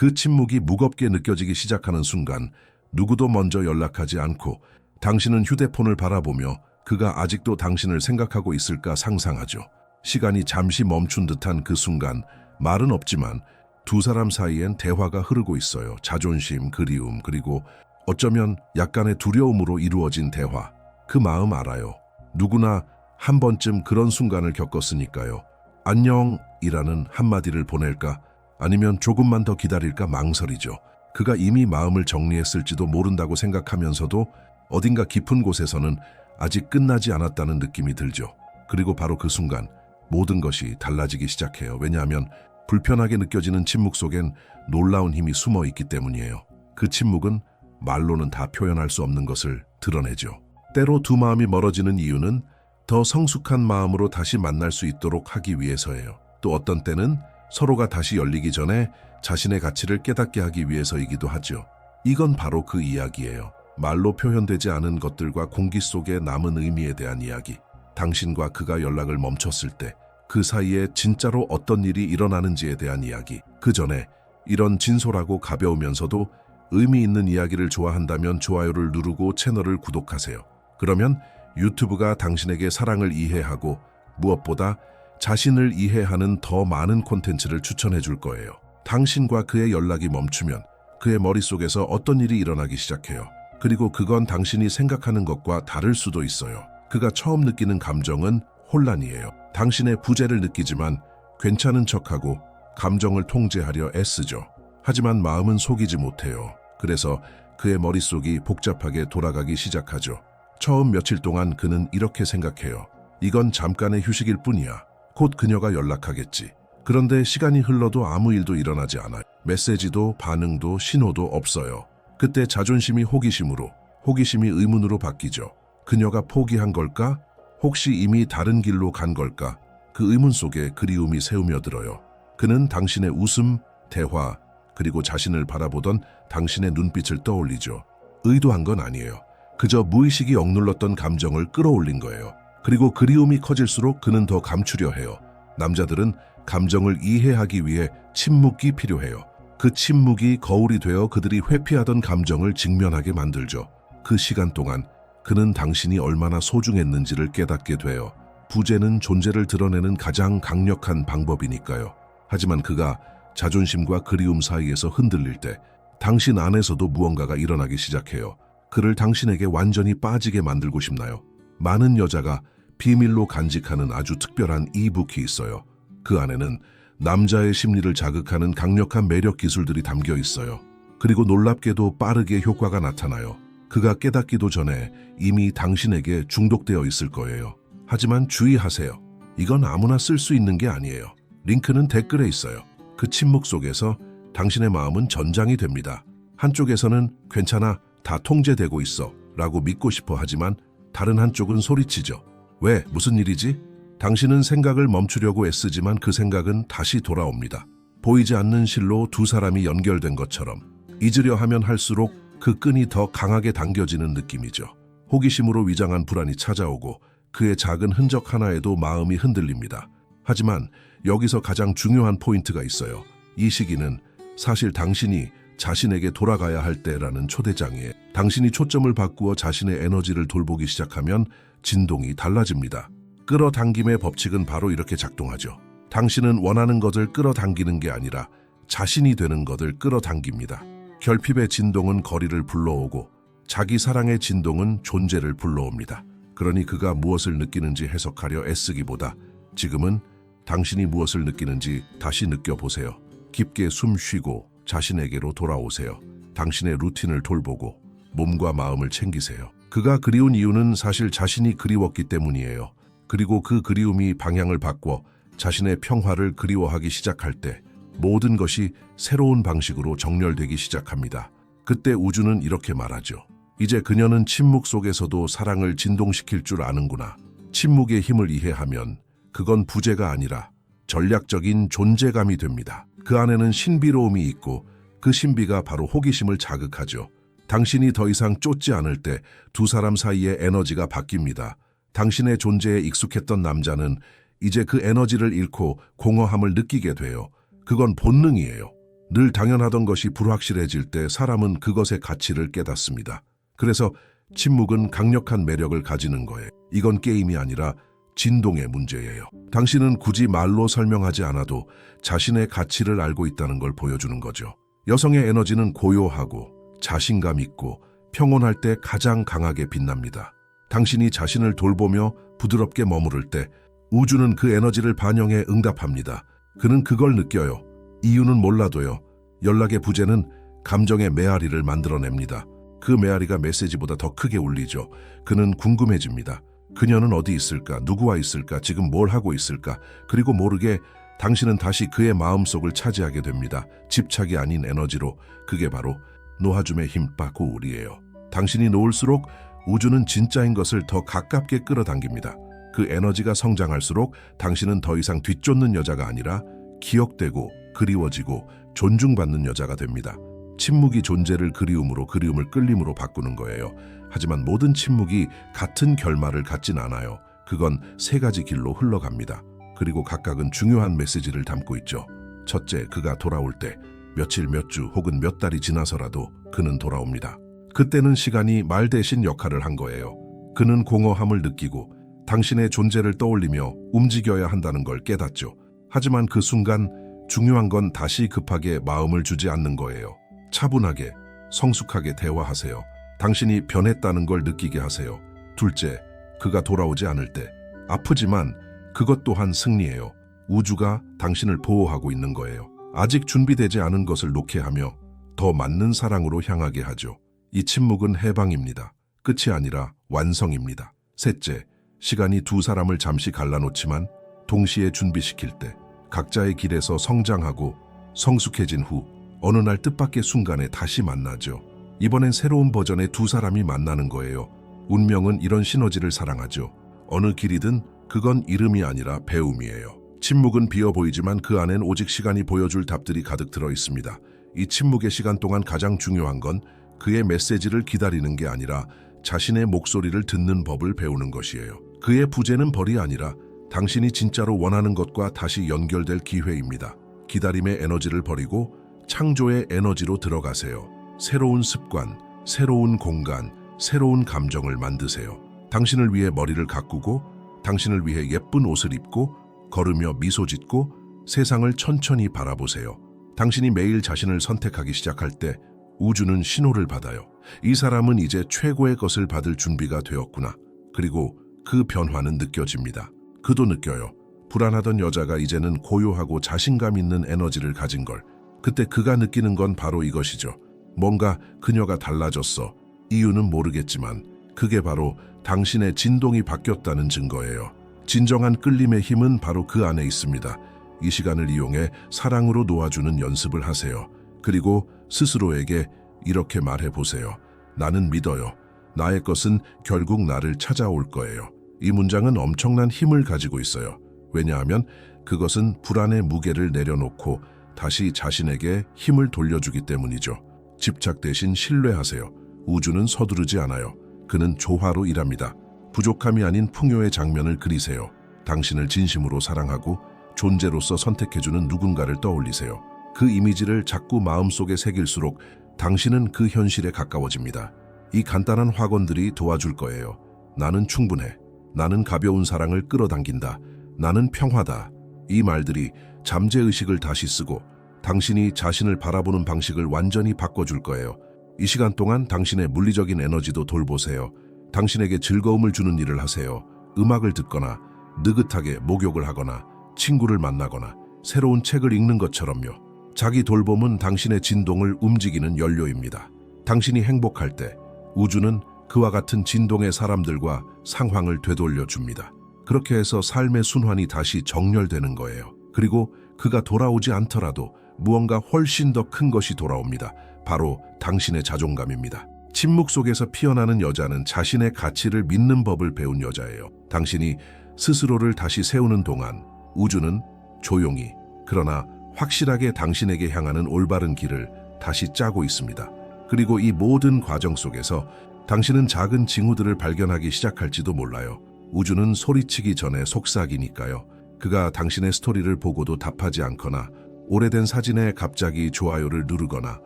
그 침묵이 무겁게 느껴지기 시작하는 순간 누구도 먼저 연락하지 않고 당신은 휴대폰을 바라보며 그가 아직도 당신을 생각하고 있을까 상상하죠. 시간이 잠시 멈춘 듯한 그 순간 말은 없지만 두 사람 사이엔 대화가 흐르고 있어요. 자존심, 그리움, 그리고 어쩌면 약간의 두려움으로 이루어진 대화. 그 마음 알아요. 누구나 한 번쯤 그런 순간을 겪었으니까요. 안녕이라는 한마디를 보낼까? 아니면 조금만 더 기다릴까 망설이죠. 그가 이미 마음을 정리했을지도 모른다고 생각하면서도 어딘가 깊은 곳에서는 아직 끝나지 않았다는 느낌이 들죠. 그리고 바로 그 순간 모든 것이 달라지기 시작해요. 왜냐하면 불편하게 느껴지는 침묵 속엔 놀라운 힘이 숨어 있기 때문이에요. 그 침묵은 말로는 다 표현할 수 없는 것을 드러내죠. 때로 두 마음이 멀어지는 이유는 더 성숙한 마음으로 다시 만날 수 있도록 하기 위해서예요. 또 어떤 때는 서로가 다시 열리기 전에 자신의 가치를 깨닫게 하기 위해서이기도 하죠. 이건 바로 그 이야기예요. 말로 표현되지 않은 것들과 공기 속에 남은 의미에 대한 이야기. 당신과 그가 연락을 멈췄을 때 그 사이에 진짜로 어떤 일이 일어나는지에 대한 이야기. 그 전에 이런 진솔하고 가벼우면서도 의미 있는 이야기를 좋아한다면 좋아요를 누르고 채널을 구독하세요. 그러면 유튜브가 당신에게 사랑을 이해하고 무엇보다 자신을 이해하는 더 많은 콘텐츠를 추천해 줄 거예요. 당신과 그의 연락이 멈추면 그의 머릿속에서 어떤 일이 일어나기 시작해요. 그리고 그건 당신이 생각하는 것과 다를 수도 있어요. 그가 처음 느끼는 감정은 혼란이에요. 당신의 부재를 느끼지만 괜찮은 척하고 감정을 통제하려 애쓰죠. 하지만 마음은 속이지 못해요. 그래서 그의 머릿속이 복잡하게 돌아가기 시작하죠. 처음 며칠 동안 그는 이렇게 생각해요. 이건 잠깐의 휴식일 뿐이야. 곧 그녀가 연락하겠지. 그런데 시간이 흘러도 아무 일도 일어나지 않아요. 메시지도 반응도 신호도 없어요. 그때 자존심이 호기심으로, 호기심이 의문으로 바뀌죠. 그녀가 포기한 걸까? 혹시 이미 다른 길로 간 걸까? 그 의문 속에 그리움이 새우며들어요. 그는 당신의 웃음, 대화, 그리고 자신을 바라보던 당신의 눈빛을 떠올리죠. 의도한 건 아니에요. 그저 무의식이 억눌렀던 감정을 끌어올린 거예요. 그리고 그리움이 커질수록 그는 더 감추려 해요. 남자들은 감정을 이해하기 위해 침묵이 필요해요. 그 침묵이 거울이 되어 그들이 회피하던 감정을 직면하게 만들죠. 그 시간 동안 그는 당신이 얼마나 소중했는지를 깨닫게 돼요. 부재는 존재를 드러내는 가장 강력한 방법이니까요. 하지만 그가 자존심과 그리움 사이에서 흔들릴 때 당신 안에서도 무언가가 일어나기 시작해요. 그를 당신에게 완전히 빠지게 만들고 싶나요? 많은 여자가 비밀로 간직하는 아주 특별한 이북이 있어요. 그 안에는 남자의 심리를 자극하는 강력한 매력 기술들이 담겨 있어요. 그리고 놀랍게도 빠르게 효과가 나타나요. 그가 깨닫기도 전에 이미 당신에게 중독되어 있을 거예요. 하지만 주의하세요. 이건 아무나 쓸 수 있는 게 아니에요. 링크는 댓글에 있어요. 그 침묵 속에서 당신의 마음은 전장이 됩니다. 한쪽에서는 괜찮아, 다 통제되고 있어 라고 믿고 싶어 하지만 다른 한쪽은 소리치죠. 왜? 무슨 일이지? 당신은 생각을 멈추려고 애쓰지만 그 생각은 다시 돌아옵니다. 보이지 않는 실로 두 사람이 연결된 것처럼 잊으려 하면 할수록 그 끈이 더 강하게 당겨지는 느낌이죠. 호기심으로 위장한 불안이 찾아오고 그의 작은 흔적 하나에도 마음이 흔들립니다. 하지만 여기서 가장 중요한 포인트가 있어요. 이 시기는 사실 당신이 자신에게 돌아가야 할 때라는 초대장이에요. 당신이 초점을 바꾸어 자신의 에너지를 돌보기 시작하면 진동이 달라집니다. 끌어당김의 법칙은 바로 이렇게 작동하죠. 당신은 원하는 것을 끌어당기는 게 아니라 자신이 되는 것을 끌어당깁니다. 결핍의 진동은 거리를 불러오고 자기 사랑의 진동은 존재를 불러옵니다. 그러니 그가 무엇을 느끼는지 해석하려 애쓰기보다 지금은 당신이 무엇을 느끼는지 다시 느껴보세요. 깊게 숨 쉬고 자신에게로 돌아오세요. 당신의 루틴을 돌보고 몸과 마음을 챙기세요. 그가 그리운 이유는 사실 자신이 그리웠기 때문이에요. 그리고 그 그리움이 방향을 바꿔 자신의 평화를 그리워하기 시작할 때 모든 것이 새로운 방식으로 정렬되기 시작합니다. 그때 우주는 이렇게 말하죠. 이제 그녀는 침묵 속에서도 사랑을 진동시킬 줄 아는구나. 침묵의 힘을 이해하면 그건 부재가 아니라 전략적인 존재감이 됩니다. 그 안에는 신비로움이 있고 그 신비가 바로 호기심을 자극하죠. 당신이 더 이상 쫓지 않을 때 두 사람 사이의 에너지가 바뀝니다. 당신의 존재에 익숙했던 남자는 이제 그 에너지를 잃고 공허함을 느끼게 돼요. 그건 본능이에요. 늘 당연하던 것이 불확실해질 때 사람은 그것의 가치를 깨닫습니다. 그래서 침묵은 강력한 매력을 가지는 거예요. 이건 게임이 아니라 진동의 문제예요. 당신은 굳이 말로 설명하지 않아도 자신의 가치를 알고 있다는 걸 보여주는 거죠. 여성의 에너지는 고요하고 자신감 있고 평온할 때 가장 강하게 빛납니다. 당신이 자신을 돌보며 부드럽게 머무를 때 우주는 그 에너지를 반영해 응답합니다. 그는 그걸 느껴요. 이유는 몰라도요. 연락의 부재는 감정의 메아리를 만들어냅니다. 그 메아리가 메시지보다 더 크게 울리죠. 그는 궁금해집니다. 그녀는 어디 있을까? 누구와 있을까? 지금 뭘 하고 있을까? 그리고 모르게 당신은 다시 그의 마음속을 차지하게 됩니다. 집착이 아닌 에너지로 그게 바로 놓아줌의 힘 빠고 우리예요. 당신이 놓을수록 우주는 진짜인 것을 더 가깝게 끌어당깁니다. 그 에너지가 성장할수록 당신은 더 이상 뒤쫓는 여자가 아니라 기억되고 그리워지고 존중받는 여자가 됩니다. 침묵이 존재를 그리움으로 그리움을 끌림으로 바꾸는 거예요. 하지만 모든 침묵이 같은 결말을 갖진 않아요. 그건 세 가지 길로 흘러갑니다. 그리고 각각은 중요한 메시지를 담고 있죠. 첫째, 그가 돌아올 때 며칠 몇 주 혹은 몇 달이 지나서라도 그는 돌아옵니다. 그때는 시간이 말 대신 역할을 한 거예요. 그는 공허함을 느끼고 당신의 존재를 떠올리며 움직여야 한다는 걸 깨닫죠. 하지만 그 순간 중요한 건 다시 급하게 마음을 주지 않는 거예요. 차분하게, 성숙하게 대화하세요. 당신이 변했다는 걸 느끼게 하세요. 둘째, 그가 돌아오지 않을 때. 아프지만 그것 또한 승리예요. 우주가 당신을 보호하고 있는 거예요. 아직 준비되지 않은 것을 놓게 하며 더 맞는 사랑으로 향하게 하죠. 이 침묵은 해방입니다. 끝이 아니라 완성입니다. 셋째, 시간이 두 사람을 잠시 갈라놓지만 동시에 준비시킬 때 각자의 길에서 성장하고 성숙해진 후 어느 날 뜻밖의 순간에 다시 만나죠. 이번엔 새로운 버전의 두 사람이 만나는 거예요. 운명은 이런 시너지를 사랑하죠. 어느 길이든 그건 이름이 아니라 배움이에요. 침묵은 비어 보이지만 그 안엔 오직 시간이 보여줄 답들이 가득 들어 있습니다. 이 침묵의 시간 동안 가장 중요한 건 그의 메시지를 기다리는 게 아니라 자신의 목소리를 듣는 법을 배우는 것이에요. 그의 부재는 벌이 아니라 당신이 진짜로 원하는 것과 다시 연결될 기회입니다. 기다림의 에너지를 버리고 창조의 에너지로 들어가세요. 새로운 습관, 새로운 공간, 새로운 감정을 만드세요. 당신을 위해 머리를 가꾸고 당신을 위해 예쁜 옷을 입고 걸으며 미소 짓고 세상을 천천히 바라보세요. 당신이 매일 자신을 선택하기 시작할 때 우주는 신호를 받아요. 이 사람은 이제 최고의 것을 받을 준비가 되었구나. 그리고 그 변화는 느껴집니다. 그도 느껴요. 불안하던 여자가 이제는 고요하고 자신감 있는 에너지를 가진 걸. 그때 그가 느끼는 건 바로 이것이죠. 뭔가 그녀가 달라졌어. 이유는 모르겠지만 그게 바로 당신의 진동이 바뀌었다는 증거예요. 진정한 끌림의 힘은 바로 그 안에 있습니다. 이 시간을 이용해 사랑으로 놓아주는 연습을 하세요. 그리고 스스로에게 이렇게 말해 보세요. 나는 믿어요. 나의 것은 결국 나를 찾아올 거예요. 이 문장은 엄청난 힘을 가지고 있어요. 왜냐하면 그것은 불안의 무게를 내려놓고 다시 자신에게 힘을 돌려주기 때문이죠. 집착 대신 신뢰하세요. 우주는 서두르지 않아요. 그는 조화로 일합니다. 부족함이 아닌 풍요의 장면을 그리세요. 당신을 진심으로 사랑하고 존재로서 선택해주는 누군가를 떠올리세요. 그 이미지를 자꾸 마음속에 새길수록 당신은 그 현실에 가까워집니다. 이 간단한 확언들이 도와줄 거예요. 나는 충분해. 나는 가벼운 사랑을 끌어당긴다. 나는 평화다. 이 말들이 잠재의식을 다시 쓰고 당신이 자신을 바라보는 방식을 완전히 바꿔줄 거예요. 이 시간 동안 당신의 물리적인 에너지도 돌보세요. 당신에게 즐거움을 주는 일을 하세요. 음악을 듣거나 느긋하게 목욕을 하거나 친구를 만나거나 새로운 책을 읽는 것처럼요. 자기 돌봄은 당신의 진동을 움직이는 연료입니다. 당신이 행복할 때 우주는 그와 같은 진동의 사람들과 상황을 되돌려 줍니다. 그렇게 해서 삶의 순환이 다시 정렬되는 거예요. 그리고 그가 돌아오지 않더라도 무언가 훨씬 더 큰 것이 돌아옵니다. 바로 당신의 자존감입니다. 침묵 속에서 피어나는 여자는 자신의 가치를 믿는 법을 배운 여자예요. 당신이 스스로를 다시 세우는 동안 우주는 조용히 그러나 확실하게 당신에게 향하는 올바른 길을 다시 짜고 있습니다. 그리고 이 모든 과정 속에서 당신은 작은 징후들을 발견하기 시작할지도 몰라요. 우주는 소리치기 전에 속삭이니까요. 그가 당신의 스토리를 보고도 답하지 않거나 오래된 사진에 갑자기 좋아요를 누르거나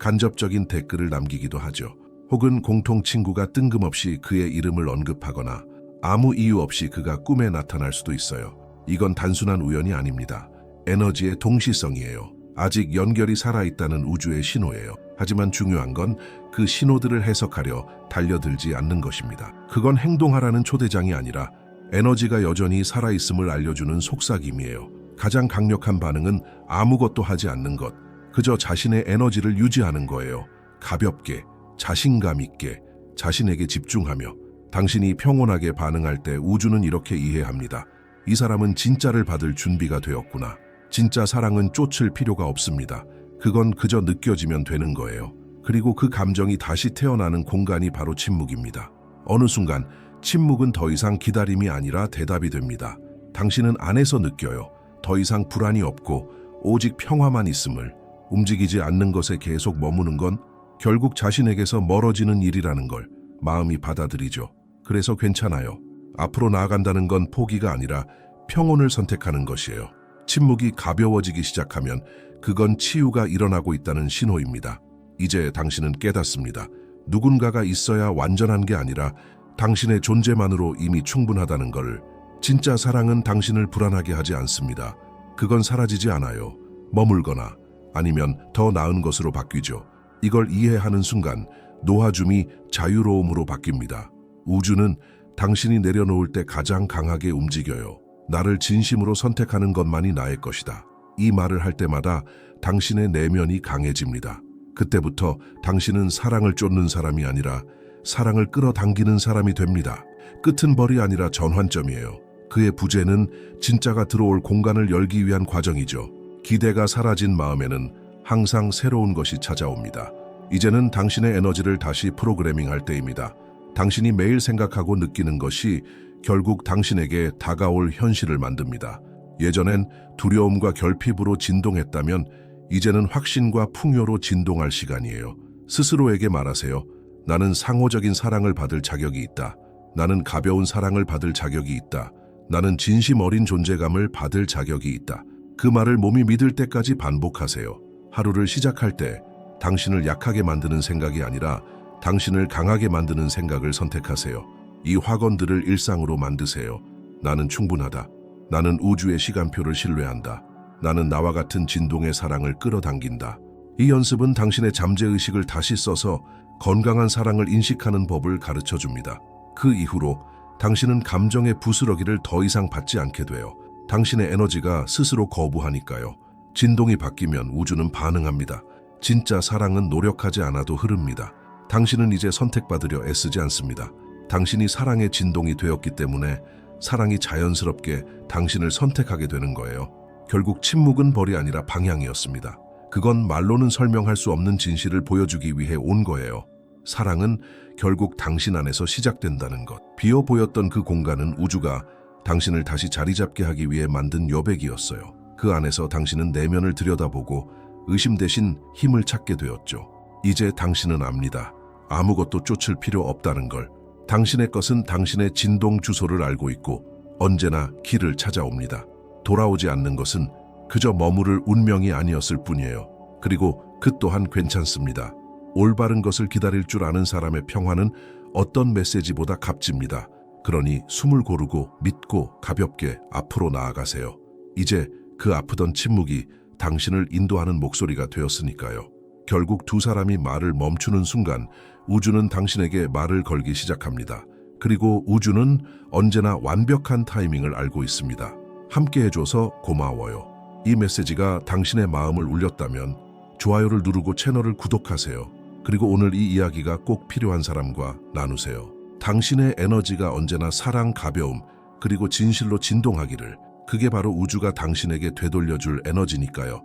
간접적인 댓글을 남기기도 하죠. 혹은 공통 친구가 뜬금없이 그의 이름을 언급하거나 아무 이유 없이 그가 꿈에 나타날 수도 있어요. 이건 단순한 우연이 아닙니다. 에너지의 동시성이에요. 아직 연결이 살아있다는 우주의 신호예요. 하지만 중요한 건 그 신호들을 해석하려 달려들지 않는 것입니다. 그건 행동하라는 초대장이 아니라 에너지가 여전히 살아있음을 알려주는 속삭임이에요. 가장 강력한 반응은 아무것도 하지 않는 것, 그저 자신의 에너지를 유지하는 거예요. 가볍게, 자신감 있게, 자신에게 집중하며 당신이 평온하게 반응할 때 우주는 이렇게 이해합니다. 이 사람은 진짜를 받을 준비가 되었구나. 진짜 사랑은 쫓을 필요가 없습니다. 그건 그저 느껴지면 되는 거예요. 그리고 그 감정이 다시 태어나는 공간이 바로 침묵입니다. 어느 순간 침묵은 더 이상 기다림이 아니라 대답이 됩니다. 당신은 안에서 느껴요. 더 이상 불안이 없고 오직 평화만 있음을 움직이지 않는 것에 계속 머무는 건 결국 자신에게서 멀어지는 일이라는 걸 마음이 받아들이죠. 그래서 괜찮아요. 앞으로 나아간다는 건 포기가 아니라 평온을 선택하는 것이에요. 침묵이 가벼워지기 시작하면 그건 치유가 일어나고 있다는 신호입니다. 이제 당신은 깨닫습니다. 누군가가 있어야 완전한 게 아니라 당신의 존재만으로 이미 충분하다는 걸 진짜 사랑은 당신을 불안하게 하지 않습니다. 그건 사라지지 않아요. 머물거나 아니면 더 나은 것으로 바뀌죠. 이걸 이해하는 순간 놓아줌이 자유로움으로 바뀝니다. 우주는 당신이 내려놓을 때 가장 강하게 움직여요. 나를 진심으로 선택하는 것만이 나의 것이다. 이 말을 할 때마다 당신의 내면이 강해집니다. 그때부터 당신은 사랑을 쫓는 사람이 아니라 사랑을 끌어당기는 사람이 됩니다. 끝은 벌이 아니라 전환점이에요. 그의 부재는 진짜가 들어올 공간을 열기 위한 과정이죠. 기대가 사라진 마음에는 항상 새로운 것이 찾아옵니다. 이제는 당신의 에너지를 다시 프로그래밍 할 때입니다. 당신이 매일 생각하고 느끼는 것이 결국 당신에게 다가올 현실을 만듭니다. 예전엔 두려움과 결핍으로 진동했다면 이제는 확신과 풍요로 진동할 시간이에요. 스스로에게 말하세요. 나는 상호적인 사랑을 받을 자격이 있다. 나는 가벼운 사랑을 받을 자격이 있다. 나는 진심 어린 존재감을 받을 자격이 있다. 그 말을 몸이 믿을 때까지 반복하세요. 하루를 시작할 때 당신을 약하게 만드는 생각이 아니라 당신을 강하게 만드는 생각을 선택하세요. 이 확언들을 일상으로 만드세요. 나는 충분하다. 나는 우주의 시간표를 신뢰한다. 나는 나와 같은 진동의 사랑을 끌어당긴다. 이 연습은 당신의 잠재의식을 다시 써서 건강한 사랑을 인식하는 법을 가르쳐 줍니다. 그 이후로 당신은 감정의 부스러기를 더 이상 받지 않게 돼요. 당신의 에너지가 스스로 거부하니까요. 진동이 바뀌면 우주는 반응합니다. 진짜 사랑은 노력하지 않아도 흐릅니다. 당신은 이제 선택받으려 애쓰지 않습니다. 당신이 사랑의 진동이 되었기 때문에 사랑이 자연스럽게 당신을 선택하게 되는 거예요. 결국 침묵은 벌이 아니라 방향이었습니다. 그건 말로는 설명할 수 없는 진실을 보여주기 위해 온 거예요. 사랑은 결국 당신 안에서 시작된다는 것. 비어 보였던 그 공간은 우주가 당신을 다시 자리 잡게 하기 위해 만든 여백이었어요. 그 안에서 당신은 내면을 들여다보고 의심 대신 힘을 찾게 되었죠. 이제 당신은 압니다. 아무것도 쫓을 필요 없다는 걸. 당신의 것은 당신의 진동 주소를 알고 있고 언제나 길을 찾아옵니다. 돌아오지 않는 것은 그저 머무를 운명이 아니었을 뿐이에요. 그리고 그 또한 괜찮습니다. 올바른 것을 기다릴 줄 아는 사람의 평화는 어떤 메시지보다 값집니다. 그러니 숨을 고르고 믿고 가볍게 앞으로 나아가세요. 이제 그 아프던 침묵이 당신을 인도하는 목소리가 되었으니까요. 결국 두 사람이 말을 멈추는 순간 우주는 당신에게 말을 걸기 시작합니다. 그리고 우주는 언제나 완벽한 타이밍을 알고 있습니다. 함께 해줘서 고마워요. 이 메시지가 당신의 마음을 울렸다면 좋아요를 누르고 채널을 구독하세요. 그리고 오늘 이 이야기가 꼭 필요한 사람과 나누세요. 당신의 에너지가 언제나 사랑, 가벼움, 그리고 진실로 진동하기를 그게 바로 우주가 당신에게 되돌려줄 에너지니까요.